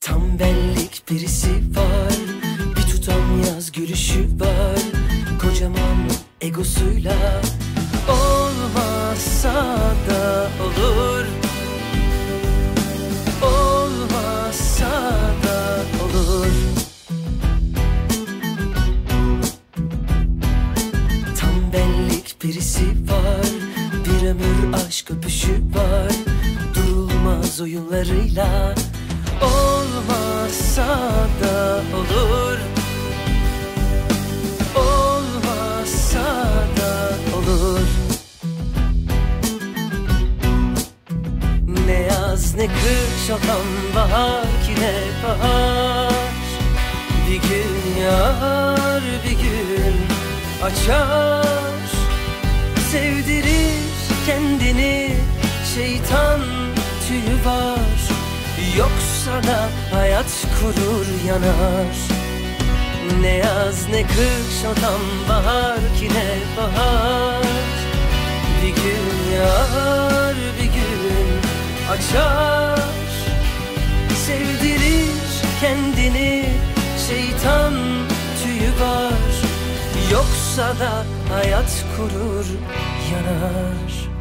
Tam benlik birisi var. Bir tutam yaz gülüşü var. Kocaman egosuyla Olmazsa da olur. Olmazsa da olur. Tam benlik birisi var. Bir ömür aşk öpüşü var. Durulmaz oyunlarıyla Olmazsa da olur. Olmazsa da olur. Ne yaz ne kış olan bahar ki ne bahar. Bir gün yağar bir gün açar. Sevdirir kendini şeytan tüyü var Yoksa da hayat kurur yanar. Ne yaz ne kış o tam bahar ki ne bahar. Bir gün yağar bir gün açar. Sevdirir kendini şeytan tüyü var. Yoksa da hayat kurur yanar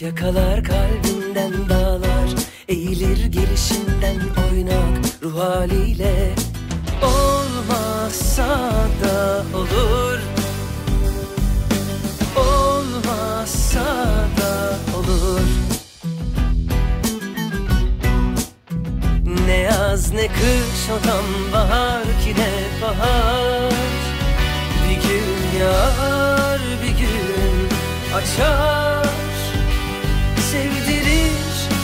Yakalar kalbinden dağlar Eğilir gelişinden oynak ruh haliyle. Olmazsa da olur. Olmazsa da olur. Ne yaz ne kış o tam bahar ki ne bahar. Bir gün yağar bir gün açar Sevdirir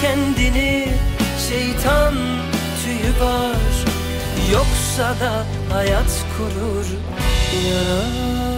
kendini. Şeytan tüyü var. Yoksa da hayat kurur. Yanar